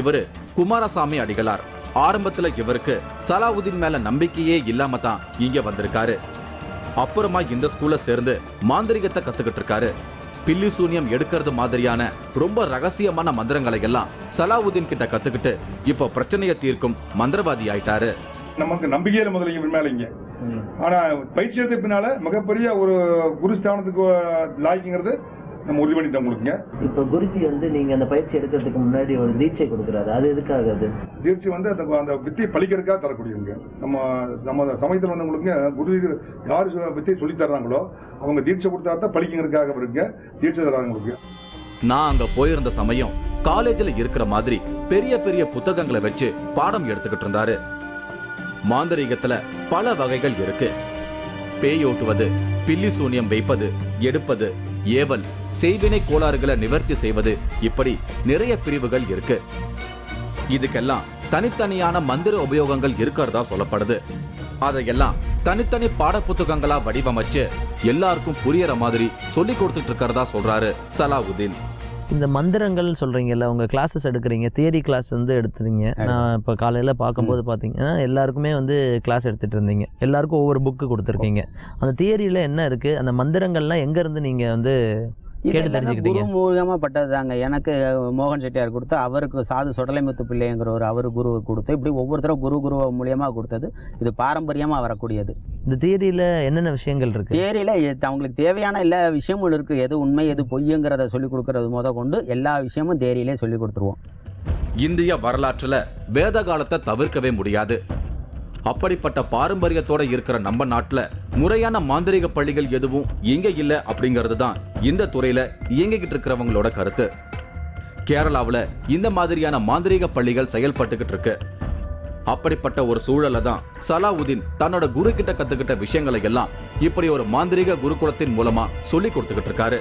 இவரு குமாரசாமி அடிகளார். ஆரம்பத்துல இவருக்கு சலாவுதீன் மேல நம்பிக்கையே இல்லாம தான் இங்க வந்திருக்காரு. அப்புறமா இந்த ஸ்கூல்ல சேர்ந்து மாந்திரிகத்தை கத்துக்கிட்டு இருக்காரு. பில்லி சூனியம் எடுக்கிறது மாதிரியான ரொம்ப ரகசியமான மந்திரங்களை எல்லாம் சலாவுதீன் கிட்ட கத்துக்கிட்டு இப்போ பிரச்சனையை தீர்க்கும் மந்திரவாதி ஆயிட்டாரு. நமக்கு நம்பிக்கையில முதல்ல இவன் மேல இங்க. ஆனா பயிற்சி எடுத்த பின்னால மிகப்பெரிய ஒரு குருஸ்தானத்துக்கு லாய்க்குங்கிறது நம்ம உறுதி பண்ணிட்டோம் உங்களுக்குங்க. இப்ப குருஜி வந்து நீங்க அந்த பயிற்சி எடுக்கிறதுக்கு முன்னாடி ஒரு தீட்சை கொடுக்குறாரு. அது எதுக்காக அது? தீர்ச்சி வந்து அந்த அந்த வித்தியை பழிக்கிறதுக்காக தரக்கூடியவங்க. நம்ம நம்ம சமயத்தில் வந்து உங்களுக்கு குரு யார் வித்தியை சொல்லி தர்றாங்களோ அவங்க தீட்சை கொடுத்தா தான் பழிக்கிறதுக்காக வருங்க தீட்சை தர்றாங்க உங்களுக்கு. நான் அங்க போயிருந்த சமயம் காலேஜ்ல இருக்கிற மாதிரி பெரிய பெரிய புத்தகங்களை வச்சு பாடம் எடுத்துக்கிட்டு இருந்தாரு. மாந்திரீகத்துல பல வகைகள் இருக்கு. பேயோட்டுவது பில்லி சூனியம் வைப்பது எடுப்பது ஏவல் செய்வினை கோளாறுகளை நிவர்த்தி செய்வது இப்படி நிறைய பிரிவுகள் இருக்கு. இதுக்கெல்லாம் தனித்தனியான மந்திர உபயோகங்கள் இருக்கிறதா சொல்லப்படுது. அதையெல்லாம் தனித்தனி பாட புத்தகங்களா வடிவமைச்சு எல்லாருக்கும் புரியற மாதிரி சொல்லி கொடுத்துட்டு இருக்கிறதா சொல்றாரு சலாவுதீன் இந்த மந்திரங்கள் சொல்றீங்கல்ல உங்க கிளாஸஸ் எடுக்கிறீங்க தியரி கிளாஸ் வந்து எடுத்துறீங்க. நான் இப்போ காலையில பார்க்கும்போது பார்த்தீங்கன்னா எல்லாருக்குமே வந்து கிளாஸ் எடுத்துட்டு இருந்தீங்க. எல்லாருக்கும் ஒவ்வொரு புக்கு கொடுத்துருக்கீங்க. அந்த தியரியில என்ன இருக்கு? அந்த மந்திரங்கள்லாம் எங்க இருந்து நீங்க வந்து கேட்டு தெரிஞ்சுக்கிட்டீங்க. குரு மூலியமா பட்டதுதாங்க. எனக்கு மோகன் செட்டியார் கொடுத்து அவருக்கு சாது சுடலைமுத்து பிள்ளைங்கிற ஒரு அவர் குரு கொடுத்து இப்படி ஒவ்வொருத்தரும் குரு குரு மூலியமா கொடுத்தது. இது பாரம்பரியமா வரக்கூடியது. இந்த தியரியில என்னென்ன விஷயங்கள் இருக்கு? தேரியில அவங்களுக்கு தேவையான எல்லா விஷயமும் இருக்கு. எது உண்மை எது பொய்யுங்கிறத சொல்லி கொடுக்கறது முத கொண்டு எல்லா விஷயமும் தேரியிலே சொல்லி கொடுத்துருவோம். இந்திய வரலாற்றுல வேத காலத்தை தவிர்க்கவே முடியாது. அப்படிப்பட்ட பாரம்பரியத்தோட இருக்கிற நம்ம நாட்டில் முறையான மாந்திரீக பள்ளிகள் எதுவும் எங்க இல்லை அப்படிங்கிறது தான் இந்த துறையில இயங்கிக்கிட்டு இருக்கிறவங்களோட கருத்து. கேரளாவில் இந்த மாதிரியான மாந்திரீக பள்ளிகள் செயல்பட்டுக்கிட்டு இருக்கு. அப்படிப்பட்ட ஒரு சூழல்ல தான் சலாவுதீன் தன்னோட குரு கிட்ட கத்துக்கிட்ட விஷயங்களை எல்லாம் இப்படி ஒரு மாந்திரீக குருகுலத்தின் மூலமா சொல்லி கொடுத்துக்கிட்டு இருக்காரு.